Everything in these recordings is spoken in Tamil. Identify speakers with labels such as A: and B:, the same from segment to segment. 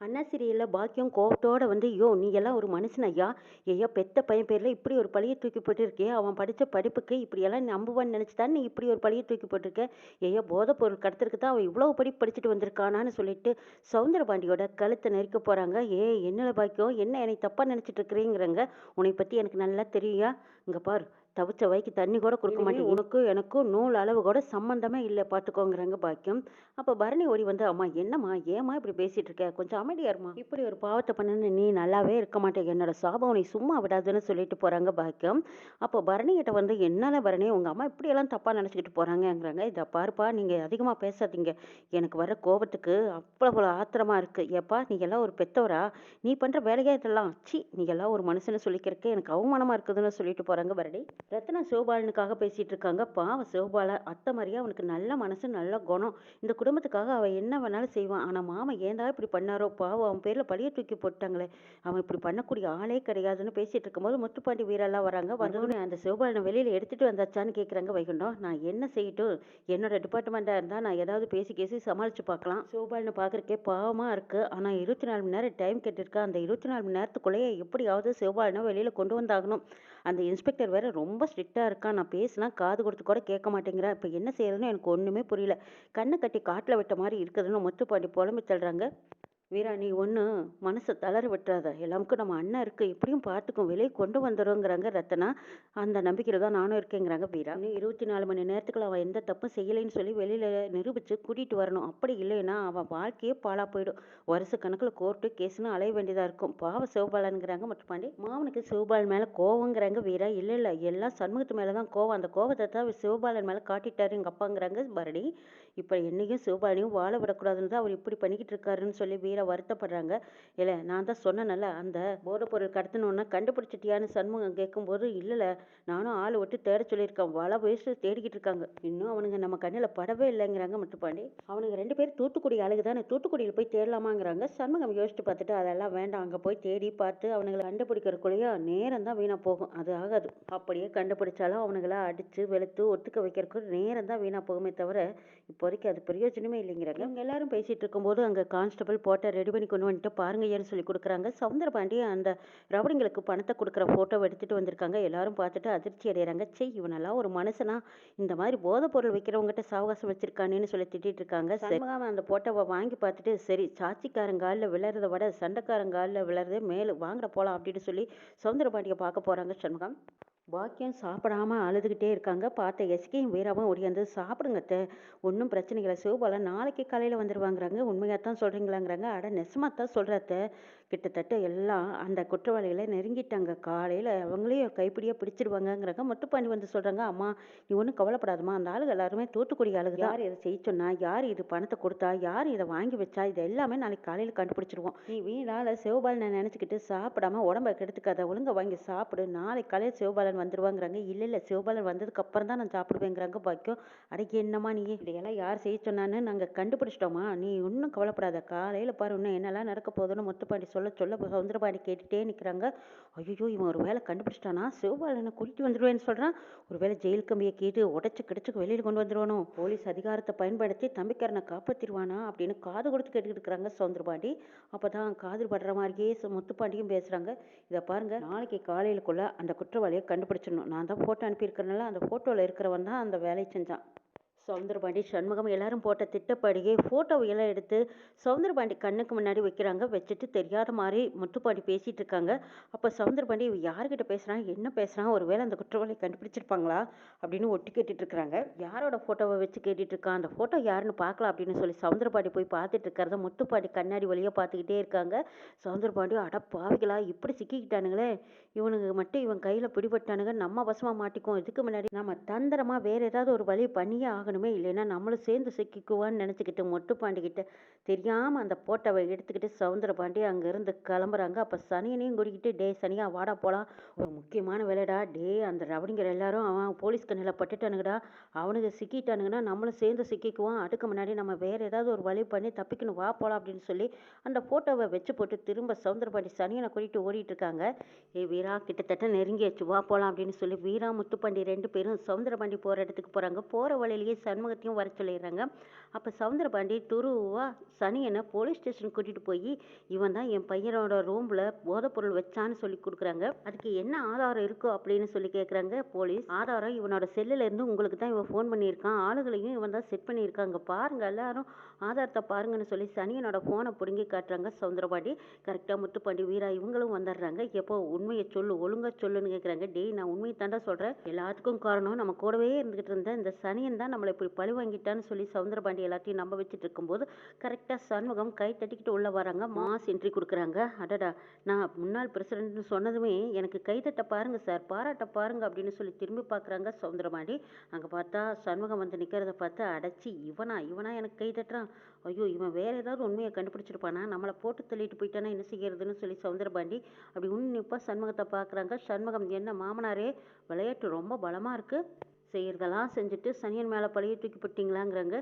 A: அண்ணா சீரியலில் பாக்கியம் கோவத்தோட வந்து ஐயோ நீ எல்லாம் ஒரு மனுஷன் ஐயா. ஐயா பெத்த பையன் பேரில் இப்படி ஒரு பழியை தூக்கி போட்டிருக்கே. அவன் படித்த படிப்புக்கு இப்படியெல்லாம் நம்புவான்னு நினச்சி தான் நீ இப்படி ஒரு பழியை தூக்கி போட்டிருக்க. ஐயா போதைப் பொருள் கடத்துறதுக்கு தான் அவன் இவ்வளோ படி படிச்சுட்டு வந்திருக்கானான்னு சொல்லிட்டு சவுந்தரபாண்டியோட கழுத்தை நெருக்க போகிறாங்க ஏ என்ன பாக்கியம்? என்ன என்னை தப்பாக நினச்சிட்டு இருக்கிறீங்கிறங்க உன்னை பற்றி எனக்கு நல்லா தெரியுயா இங்கே பார் தவிச்ச வைக்கு தண்ணி கூட கொடுக்க மாட்டேன் உனக்கும் எனக்கும் நூல் அளவு கூட சம்மந்தமே இல்லை. பார்த்துக்கோங்கிறாங்க பாக்கியம். அப்போ பரணி ஓடி வந்து அம்மா என்னம்மா ஏம்மா இப்படி பேசிட்டு இருக்க? கொஞ்சம் அமைதியா இருமா இப்படி ஒரு பாவத்தை பண்ணுன்னு நீ நல்லாவே இருக்க மாட்டேங்க என்னோட சாபம் நீ சும்மா விடாதுன்னு சொல்லிட்டு போறாங்க பாக்கியம். அப்போ பரணி கிட்ட வந்து என்னால பரணி உங்க அம்மா இப்படி எல்லாம் தப்பா நினைச்சுக்கிட்டு போறாங்கங்கிறாங்க. இதை பாருப்பா நீங்க அதிகமா பேசாதீங்க. எனக்கு வர கோபத்துக்கு அவ்வளவு ஆத்திரமா இருக்கு. ஏப்பா நீ எல்லாம் ஒரு பெத்தவரா? நீ பண்ற வேலையா இதெல்லாம். சி நீ எல்லாம் ஒரு மனுஷனை சொல்லிக்கிறதுக்கு எனக்கு அவமானமா இருக்குதுன்னு சொல்லிட்டு போறாங்க பரணி. ரத்னா சிவபாலனுக்காக பேசிட்டு இருக்காங்க. பாவம் சிவபால அத்தை மாதிரியே அவனுக்கு நல்ல மனசு நல்ல குணம். இந்த குடும்பத்துக்காக அவன் என்ன வேணாலும் செய்வான். ஆனால் மாமன் ஏன்டா இப்படி பண்ணாரோ? பாவம் அவன் பேரில் பழிய தூக்கி போட்டாங்களே. அவன் இப்படி பண்ணக்கூடிய ஆளே கிடையாதுன்னு பேசிகிட்டு இருக்கும்போது முத்துப்பாண்டி வீரெல்லாம் வராங்க. வந்தோடனே அந்த சிவபாலனை வெளியில் எடுத்துகிட்டு வந்தாச்சான்னு கேட்குறாங்க வைகுண்டம். நான் என்ன செய்யட்டும்? என்னோட டிபார்ட்மெண்ட்டாக இருந்தால் நான் ஏதாவது பேசி கேசி சமாளித்து பார்க்கலாம். சிவபாலனை பார்க்குறக்கே பாவமாக இருக்குது ஆனால் இருபத்தி நாலு மணி நேரம் டைம் கேட்டிருக்கா. அந்த இருபத்தி நாலு மணி நேரத்துக்குள்ளேயே எப்படியாவது சிவபாலனை வெளியில் கொண்டு வந்தாகணும். அந்த இன்ஸ்பெக்டர் வேற ரொம்ப ஸ்ட்ரிக்டாக இருக்கான். நான் பேசினா காது கொடுத்து கூட கேட்க மாட்டேங்கிறேன் இப்போ என்ன செய்யறதுன்னு எனக்கு ஒன்றுமே புரியல. கண்ணை கட்டி காட்டில் விட்ட மாதிரி இருக்குதுன்னு முத்துப்பாண்டி புலம்பி தள்ளுறாங்க வீரா நீ ஒன்று மனசை தளர விட்டுறாத. எல்லாருக்கும் நம்ம அண்ணன் இருக்கு. எப்படியும் பார்த்துக்கும் வெளியே கொண்டு வந்துடுங்கிறாங்க ரத்தனா. அந்த நம்பிக்கையில் தான் நானும் இருக்கேங்கிறாங்க வீரா. நீ இருபத்தி நாலு மணி நேரத்துக்குள்ள அவன் எந்த தப்பும் செய்யலைன்னு சொல்லி வெளியில் நிரூபித்து கூட்டிகிட்டு வரணும். அப்படி இல்லைன்னா அவன் வாழ்க்கையே பாலாக போயிடும். வருஷ கணக்கில் கோர்ட்டு கேஸ்னு அலைய வேண்டியதாக இருக்கும். பாவ சிவபாலனுங்கிறாங்க முத்துப்பாண்டி மாமனுக்கு சிவபாலன் மேலே கோவங்கிறாங்க வீரா. இல்லை இல்லை. எல்லாம் சண்முகத்து மேலே தான் கோவம். அந்த கோவத்தை தான் சிவபாலன் மேலே காட்டிட்டாரு எங்கள் அப்பாங்கிறாங்க பரணி இப்போ என்னையும் சிவபாலனையும் வாழ விடக்கூடாதுன்னு தான் அவர் இப்படி பண்ணிக்கிட்டு இருக்காருன்னு சொல்லி வீரா வருத்தப்படுறாங்க. இல்லை நான் தான் சொன்னேன்ல அந்த போதைப் பொருள் கடத்தினோன்னா கண்டுபிடிச்சிட்டியான்னு சண்முகம் கேட்கும்போது இல்லைல்ல நானும் ஆள் விட்டு தேட சொல்லியிருக்கேன். வள வயசு தேடிக்கிட்டு இருக்காங்க. இன்னும் அவனுங்க நம்ம கண்ணில் படவே இல்லைங்கிறாங்க மட்டுப்பாண்டி அவனுங்க ரெண்டு பேரும் தூத்துக்குடி அழகு தானே தூத்துக்குடியில் போய் தேடலாமாங்கிறாங்க. சண்முகம் யோசிச்சு பார்த்துட்டு அதெல்லாம் வேண்டாம். அங்கே போய் தேடி பார்த்து அவனுங்களை கண்டுபிடிக்கிறக்குள்ளேயோ நேரம் தான் வீணாக போகும். அது ஆகாது. அப்படியே கண்டுபிடிச்சாலும் அவனுங்கள அடித்து வெளுத்து ஒத்துக்க வைக்கிறதுக்கு நேரம் தான் வீணாக போகுமே தவிர இப்போதைக்கு அது பிரயோஜனமே இல்லைங்கிறாங்க. இவங்க எல்லாரும் பேசிட்டு இருக்கும்போது அங்கே கான்ஸ்டபிள் போட்டோ ரெடி பண்ணி கொண்டு வந்துட்டு பாருங்க ஏன்னு சொல்லி கொடுக்குறாங்க. சவுந்தரபாண்டி அந்த ரவுடிங்களுக்கு பணத்தை கொடுக்குற ஃபோட்டோவை எடுத்துட்டு வந்திருக்காங்க. எல்லாரும் பார்த்துட்டு அதிர்ச்சி அடைகிறாங்க சே இவனெல்லாம் ஒரு மனுஷனா? இந்த மாதிரி போதைப் பொருள் வைக்கிறவங்ககிட்ட சாவகாசம் வச்சிருக்கானேன்னு சொல்லி திட்டிட்டு இருக்காங்க. சண்முகம் அந்த போட்டோவை வாங்கி பார்த்துட்டு சரி சாட்சிக்காரங்காலில் விழறத விட சண்டைக்காரங்காலில் விழறதே மேலு வாங்கிட போலாம் அப்படின்னு சொல்லி சவுந்தரபாண்டியை பார்க்க போறாங்க சண்முகம். பாக்கியம் சாப்பிடாம அழுதுகிட்டே இருக்காங்க. பார்த்த எஸ்கேயும் வீராவும் ஓடியாந்து சாப்பிடுங்க அத்தை ஒன்றும் பிரச்சனை இல்லை. சிவபாலன் நாளைக்கு காலையில் வந்துடுவாங்கிறாங்க உண்மையாக தான் சொல்கிறீங்களாங்கிறாங்க அட நெசமாக தான் சொல்கிறத்த கிட்டத்தட்ட எல்லாம் அந்த குற்றவாளிகளை நெருங்கிட்டாங்க. காலையில் அவங்களையும் கைப்பிடியாக பிடிச்சிடுவாங்கங்கிறாங்க முத்துப்பாண்டி வந்து சொல்கிறாங்க அம்மா நீ ஒன்றும் கவலைப்படாதம்மா. அந்த ஆளுங்க எல்லாருமே தூத்துக்குடி ஆளுங்க யார் இதை செய்ய சொன்னா? யார் இது பணத்தை கொடுத்தா? யார் இதை வாங்கி வச்சா? இது எல்லாமே நாளைக்கு காலையில் கண்டுபிடிச்சிருவோம். நீ வீணால சிவபாலனை நினச்சிக்கிட்டு சாப்பிடாம உடம்ப கெடுத்துக்காத. ஒழுங்கா வாங்கி சாப்பிடு. நாளைக்கு காலையில் சிவபாலன் வந்துருவாங்கிறாங்க. இல்லை இல்லை சிவபாலன் வந்ததுக்கு அப்புறம் தான் நான் சாப்பிடுவேங்கிறாங்க. பாக்கியம் அடைக்கி என்னம்மா நீ? இதையெல்லாம் யார் செய்ய சொன்னான்னு நாங்கள் கண்டுபிடிச்சிட்டோமா? நீ ஒன்றும் கவலைப்படாத. காலையில் பாரு இன்னும் என்னெல்லாம் நடக்க போகுதுன்னு முத்துப்பாண்டி சொல்ல சொல்ல சவுந்தரபாண்டி கேட்டுகிட்டே நிற்கிறாங்க ஐயோ இவன் ஒரு வேலை கண்டுபிடிச்சிட்டானா? சிவபாலனை கூட்டிட்டு வந்துடுவேன்னு சொல்கிறான் ஒரு வேளை ஜெயில் கம்பியை கேட்டு உடச்சி கிடச்சு வெளியில் கொண்டு வந்துடுவானோ போலீஸ் அதிகாரத்தை பயன்படுத்தி தம்பிக்காரனை காப்பாற்றிடுவானா அப்படின்னு காது கொடுத்து கேட்டுக்கிட்டு இருக்கிறாங்க சவுந்தரபாண்டி அப்போ தான் காது படுற மாதிரியே முத்துப்பாண்டியும் பேசுகிறாங்க இதை பாருங்கள் நாளைக்கு காலையிலுக்குள்ளே அந்த குற்றவாளியை கண்டுபிடிச்சிடணும். நான் தான் ஃபோட்டோ அனுப்பியிருக்கிறனால அந்த ஃபோட்டோவில் இருக்கிறவன் தான் அந்த வேலையை செஞ்சான். சவுந்தரபாண்டி சண்முகம் எல்லாரும் போட்ட திட்டப்படியே ஃபோட்டோவையெல்லாம் எடுத்து சவுந்தரபாண்டி கண்ணுக்கு முன்னாடி வைக்கிறாங்க. வச்சுட்டு தெரியாத மாதிரி முத்துப்பாண்டி பேசிகிட்டு இருக்காங்க. அப்போ சவுந்தரபாண்டி இவன் யார்கிட்ட பேசுறான் என்ன ஒரு ஒருவேளை அந்த குற்றவாளியை கண்டுபிடிச்சிருப்பாங்களா? அப்படின்னு ஒட்டி கேட்டுட்டு இருக்கிறாங்க யாரோட ஃபோட்டோவை வச்சு கேட்டுட்டு இருக்கான் அந்த ஃபோட்டோ யாருன்னு பார்க்கலாம் அப்படின்னு சொல்லி சவுந்தரபாண்டி போய் பார்த்துட்டு இருக்கிறத முத்துப்பாண்டி கண்ணாடி வழியாக பார்த்துக்கிட்டே இருக்காங்க. சவுந்தரபாண்டி அட பாவிகளா இப்படி சிக்கிக்கிட்டானுங்களே. இவனுங்க மட்டும் இவன் கையில் பிடிபட்டானுங்க. நம்ம வசமாக மாட்டிக்குவோம். இதுக்கு முன்னாடி நம்ம தந்திரமாக வேறு ஏதாவது ஒரு வழி பண்ணியே ஆகணும். இல்லைன்னா நம்மளும் சேர்ந்து சிக்கிக்குவான்னு நினச்சிக்கிட்டு மொட்டு பாண்டிக்கிட்ட தெரியாமல் அந்த போட்டோவை எடுத்துக்கிட்டு சவுந்தர பாண்டி அங்கேருந்து கிளம்புறாங்க. அப்போ சனியனையும் கூட்டிக்கிட்டு டே சனியா வாடா போகலாம் ஒரு முக்கியமான வேலைடா. டே அந்த ரவடிங்கிற எல்லாரும் அவன் போலீஸ் கண்ணில் பட்டுட்டானுங்கடா அவனுங்க சிக்கிட்டானுங்கன்னா நம்மளும் சேர்ந்து சிக்கிக்குவான் அதுக்கு முன்னாடி நம்ம வேறு ஏதாவது ஒரு வழி பண்ணி தப்பிக்கணும். வா போகலாம் அப்படின்னு சொல்லி அந்த போட்டோவை வச்சு போட்டு திரும்ப சவுந்தரபாண்டி சனியனை கூட்டிகிட்டு ஓடிட்டு இருக்காங்க. ஏ வீரா கிட்டத்தட்ட நெருங்கியாச்சு. வா போகலாம் அப்படின்னு சொல்லி வீரா முத்துப்பாண்டி ரெண்டு பேரும் சவுந்தரபாண்டி போகிற இடத்துக்கு போகிறாங்க போகிற வழியிலேயே சண்முகத்தையும் வர சொல்லிடுறாங்க. அப்போ சவுந்தரபாண்டி துருவா சனியனை போலீஸ் ஸ்டேஷன் கூட்டிகிட்டு போய் இவன் தான் என் பையனோட ரூமில் போதைப்பொருள் வச்சான்னு சொல்லி கொடுக்குறாங்க. அதுக்கு என்ன ஆதாரம் இருக்கோ அப்படின்னு சொல்லி கேட்குறாங்க போலீஸ் ஆதாரம் இவனோட செல்லுலேருந்து உங்களுக்கு தான் இவன் ஃபோன் பண்ணியிருக்கான். ஆளுகளையும் இவன் தான் செட் பண்ணியிருக்காங்க. பாருங்கள் எல்லாரும் ஆதாரத்தை பாருங்கன்னு சொல்லி சனியனோட ஃபோனை பிடுங்கி காட்டுறாங்க சவுந்தரபாண்டி. கரெக்டாக முத்துப்பாண்டி வீரா இவங்களும் வந்துடுறாங்க. எப்போ உண்மையை சொல்லு ஒழுங்காக சொல்லுன்னு கேட்குறாங்க டேய் நான் உண்மையை தாண்டா சொல்கிறேன் எல்லாத்துக்கும் காரணம் நம்ம கூடவே இருந்துகிட்டு இருந்த இந்த சனியன் தான் நம்மளை இப்படி பழி வாங்கிட்டான்னு சொல்லி சவுந்தரபாண்டி எல்லாத்தையும் நம்ப வச்சுட்டு இருக்கும்போது கரெக்டாக சண்முகம் கை தட்டிக்கிட்டு உள்ளே வராங்க. மாஸ் என்ட்ரி கொடுக்குறாங்க. அடடா நான் முன்னாள் பிரசிடென்ட்னு சொன்னதுமே எனக்கு கைதட்ட பாருங்க சார் பாராட்ட பாருங்க அப்படின்னு சொல்லி திரும்பி பார்க்குறாங்க சவுந்தரபாண்டி. அங்கே பார்த்தா சண்முகம் வந்து நிற்கிறத பார்த்து அடைச்சி இவனா இவனா எனக்கு கை தட்டுறான். ஐயோ இவன் வேற ஏதாவது உண்மையை கண்டுபிடிச்சிருப்பானா? நம்மளை போட்டு தள்ளிட்டு போயிட்டானா? என்ன செய்யறதுன்னு சொல்லி சவுந்தரபாண்டி அப்படி உன்னிப்பாக சண்முகத்தை பார்க்குறாங்க. சண்முகம் என்ன மாமனாரே விளையாட்டு ரொம்ப பலமாக இருக்குது செய்கிறதெல்லாம் செஞ்சுட்டு சனியன் மேலே பழைய தூக்கி போட்டிங்களாங்கிறாங்க.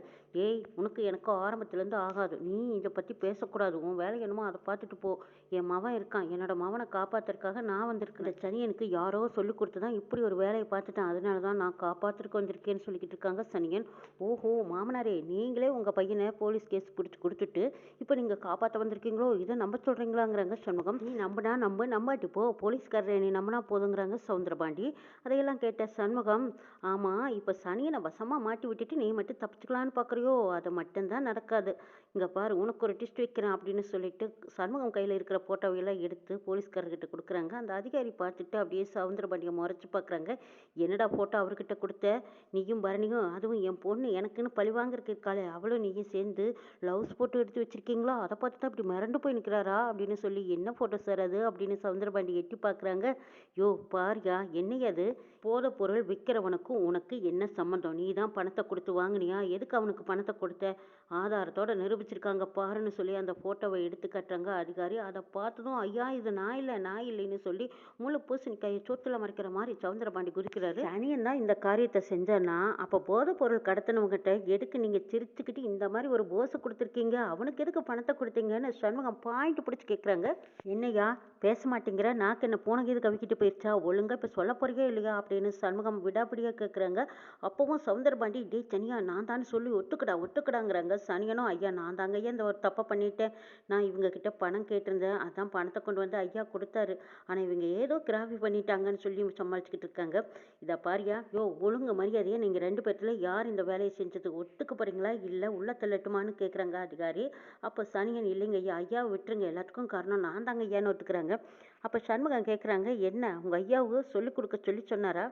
A: ஏய் உனக்கு எனக்கும் ஆரம்பத்துலேருந்து ஆகாது. நீ இதை பற்றி பேசக்கூடாது. உன் வேலை என்னமோ அதை பார்த்துட்டு போ. என் மவன் இருக்கான். என்னோட மவனை காப்பாத்துறதுக்காக நான் வந்திருக்கிறேன் சனியனுக்கு யாரோ சொல்லி கொடுத்து தான் இப்படி ஒரு வேலையை பார்த்துட்டேன் அதனால தான் நான் காப்பாற்றுறக்கு வந்திருக்கேன்னு சொல்லிக்கிட்டு இருக்காங்க சனியன். ஓஹோ மாமனாரே நீங்களே உங்கள் பையனை போலீஸ் கேஸ் பிடிச்சி கொடுத்துட்டு இப்போ நீங்கள் காப்பாற்ற வந்திருக்கீங்களோ? இதை நம்ப சொல்கிறீங்களாங்கிறாங்க சண்முகம். நீ நம்பினா நம்ப. நம்பாட்டி போ. போலீஸ்காரரை நீ நம்பினா போதுங்கிறாங்க சவுந்தரபாண்டி. அதையெல்லாம் கேட்ட சண்முகம் ஆமாம் இப்போ சனியனை வசமாக மாட்டி விட்டுட்டு நீ மட்டும் தப்பிச்சுக்கலான்னு பார்க்குறியோ அது மட்டும்தான் நடக்காது. இங்கே பாரு உனக்கு ஒரு டிஸ்ட் வைக்கிறேன் அப்படின்னு சொல்லிட்டு சண்முகம் கையில் இருக்கிற போட்டோவையெல்லாம் எடுத்து போலீஸ்காரர்கிட்ட கொடுக்குறாங்க. அந்த அதிகாரி பார்த்துட்டு அப்படியே சவுந்தரபாண்டியை முறைச்சி பார்க்குறாங்க. என்னடா ஃபோட்டோ அவர்கிட்ட கொடுத்த? நீயும் பரணியும் அதுவும் என் பொண்ணு எனக்குன்னு பழி வாங்குறதுக்கு இருக்காளே அவளும் நீயும் சேர்ந்து லவ்ஸ் ஃபோட்டோ எடுத்து வச்சிருக்கீங்களா? அதை பார்த்து தான் அப்படி மிரண்டு போய் நிற்கிறாரா அப்படின்னு சொல்லி என்ன ஃபோட்டோ சார் அது? அப்படின்னு சவுந்தரபாண்டி எட்டி பார்க்குறாங்க. யோ பாரியா என்னையா அது? போதை பொருள் விற்கிறவனுக்கும் உனக்கு என்ன சம்மந்தம் நீ தான் பணத்தை கொடுத்து வாங்கினியா? எதுக்கு அவனுக்கு பணத்தை கொடுத்த? ஆதாரத்தோட நிரூபிச்சிருக்காங்க பாருன்னு சொல்லி அந்த ஃபோட்டோவை எடுத்து காட்டுறாங்க அதிகாரி. அதை பார்த்ததும் ஐயா இது நான் இல்லை நான் இல்லைன்னு சொல்லி முழு பூசணிக்காயை சொத்துல மறைக்கிற மாதிரி சவுந்தரபாண்டி குறிக்கிறாரு சனியன் தான் இந்த காரியத்தை செஞ்சேன்னா அப்போ போதை பொருள் கடத்தினவங்கிட்ட எதுக்கு நீங்கள் சிரிச்சுக்கிட்டு இந்த மாதிரி ஒரு போஸை கொடுத்துருக்கீங்க? அவனுக்கு எதுக்கு பணத்தை கொடுத்தீங்கன்னு சண்முகம் பாயிண்ட் பிடிச்சி கேட்குறாங்க என்னையா பேச மாட்டேங்கிற? நாக்கு என்ன போன கீது கவிக்கிட்டு போயிடுச்சா ஒழுங்கா இப்போ சொல்ல போறியா இல்லையா? அப்படின்னு சண்முகம் விடாப்பிடியாக கேட்குறாங்க அப்பவும் சவுந்தரபாண்டி டே சனியா நான் தான் சொல்லி ஒத்துக்கடா ஒத்துக்கடாங்கிறாங்க சனியனும் ஐயா நான் தாங்க ஐயா இந்த ஒரு தப்பை பண்ணிட்டேன் நான் இவங்க கிட்ட பணம் கேட்டிருந்தேன். அதான் பணத்தை கொண்டு வந்து ஐயா கொடுத்தாரு. ஆனால் இவங்க ஏதோ கிராஃபி பண்ணிட்டாங்கன்னு சொல்லி சமாளிச்சுக்கிட்டு இருக்காங்க. இதை பாரியா யோ ஒழுங்கு மரியாதையை நீங்கள் ரெண்டு பேர்த்துல யார் இந்த வேலையை செஞ்சது? ஒத்துக்க போறீங்களா? இல்லை உள்ள தள்ளட்டுமான்னு கேட்குறாங்க அதிகாரி. அப்போ சனியன் இல்லைங்க ஐயா ஐயா விட்டுருங்க. எல்லாத்துக்கும் காரணம் நான் தாங்க ஐயான்னு ஒத்துக்கிறாங்க. அப்போ சண்முகம் கேட்குறாங்க என்ன உங்கள் ஐயாவுக்கு சொல்லிக் கொடுக்க சொல்லி சொன்னாரா?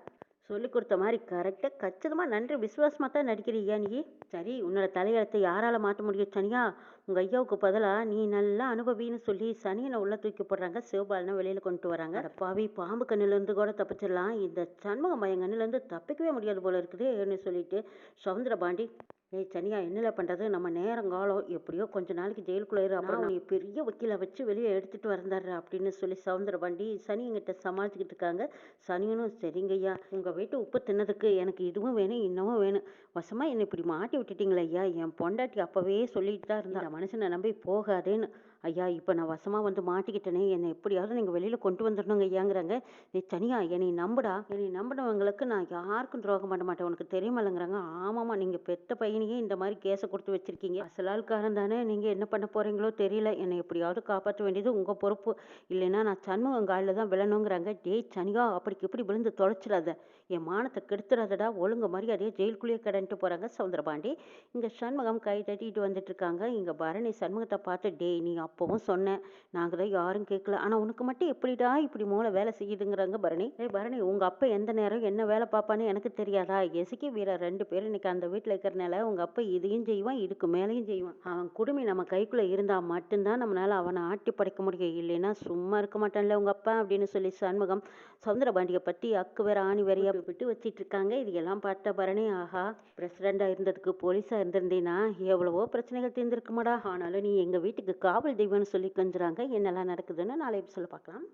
A: சொல்லி கொடுத்த மாதிரி கரெக்டாக கச்சிதமாக நன்றி விசுவாசமாக தான் நடிக்கிறீயா நீ. சரி உன்னோட தலையெழுத்தை யாரால மாற்ற முடியும் சனியா? உங்கள் ஐயாவுக்கு பதிலாக நீ நல்லா அனுபவின்னு சொல்லி சனியனை உள்ள தூக்கி போடுறாங்க. சிவபாலனை வெளியில் கொண்டு வராங்க. பாவி பாம்பு கண்ணிலேருந்து கூட தப்பிச்சிடலாம். இந்த சண்முகம் பையன் கண்ணிலேருந்து தப்பிக்கவே முடியாது போல இருக்குதுன்னு சொல்லிட்டு சவுந்தரபாண்டி ஏய் சனியா என்னல பண்ணுறது நம்ம நேரங்காலம் எப்படியோ கொஞ்ச நாளைக்கு ஜெயிலுக்குள்ளே இரு. அப்புறம் நீ பெரிய வக்கீலை வச்சு வெளியே எடுத்துகிட்டு வந்தாரு அப்படின்னு சொல்லி சவுந்தரபாண்டி சனியங்கிட்ட சமாளிச்சுக்கிட்டு இருக்காங்க. சனியனும் சரிங்கய்யா உங்கள் வீட்டு உப்பு தின்னதுக்கு எனக்கு இதுவும் வேணும் இன்னமும் வேணும். வசமாக என்னை இப்படி மாட்டி விட்டுட்டீங்களே ஐயா? என் பொண்டாட்டி அப்போவே சொல்லிட்டு தான் இருந்தா. மனுஷனை நம்பி போகாதேன்னு. ஐயா இப்போ நான் வசமாக வந்து மாட்டிக்கிட்டேனே என்னை எப்படியாவது நீங்கள் வெளியில் கொண்டு வந்துடணுங்க ஐயாங்கிறாங்க. நீ தனியா என்னை நம்புடா. என்னை நம்பினவங்களுக்கு நான் யாருக்கும் துரோகம் பண்ண மாட்டேன். உனக்கு தெரியுமில்லைங்கிறாங்க. ஆமாம்மா நீங்கள் பெத்த பையனையே இந்த மாதிரி கேஸை கொடுத்து வச்சிருக்கீங்க. அசலால்காரன் தானே நீங்கள் என்ன பண்ண போகிறீங்களோ தெரியல. என்னை எப்படியாவது காப்பாற்ற வேண்டியது உங்கள் பொறுப்பு. இல்லைன்னா நான் சண்முகம் காலில் தான் விழணுங்கிறாங்க. டேய் சனியா அப்படிக்கு இப்படி விழுந்து தொலைச்சிடாத. என் மானத்தை கெடுத்துடாதடா. ஒழுங்கு மரியாதையை ஜெயிலுக்குள்ளேயே கடன்ட்டு போகிறாங்க சவுந்தரபாண்டி இங்கே சண்முகம் கை தட்டிட்டு வந்துட்டு இருக்காங்க. இங்கே பரணி சண்முகத்தை பார்த்து டேய் நீ அப்போவும் சொன்னேன். நாங்கள் தான் யாரும் கேட்கல ஆனால் உனக்கு மட்டும் எப்படிடா இப்படி மூளை வேலை செய்யுதுங்கிறாங்க பரணி. ஏய் பரணி உங்கள் அப்பா எந்த நேரம் என்ன வேலை பார்ப்பான்னு எனக்கு தெரியாதா? எசுக்கி வீரர் ரெண்டு பேரும் இன்னைக்கு அந்த வீட்டில் இருக்கிறனால உங்கள் அப்பா இதையும் செய்வான் இதுக்கு மேலேயும் செய்வான். அவன் குடுமி நம்ம கைக்குள்ளே இருந்தால் மட்டும்தான் நம்மளால் அவனை ஆட்டி படைக்க முடியும். இல்லைன்னா சும்மா இருக்க மாட்டான்ல உங்கள் அப்பா அப்படின்னு சொல்லி சண்முகம் சவுந்தரபாண்டியை பற்றி அக்கு வேற ஆணி வேறையா விட்டு வச்சிட்டு இருக்காங்க. இது எல்லாம் பார்த்த பரணி ஆஹா பிரசிடண்டாக இருந்ததுக்கு போலீஸாக இருந்திருந்தேன்னா எவ்வளவோ பிரச்சனைகள் தீர்ந்துருக்குமாடா. ஆனாலும் நீ எங்கள் வீட்டுக்கு காவல் தெய்வம்னு சொல்லி கஞ்சுறாங்க. என்னெல்லாம் நடக்குதுன்னு நாளை சொல்ல பார்க்கலாம்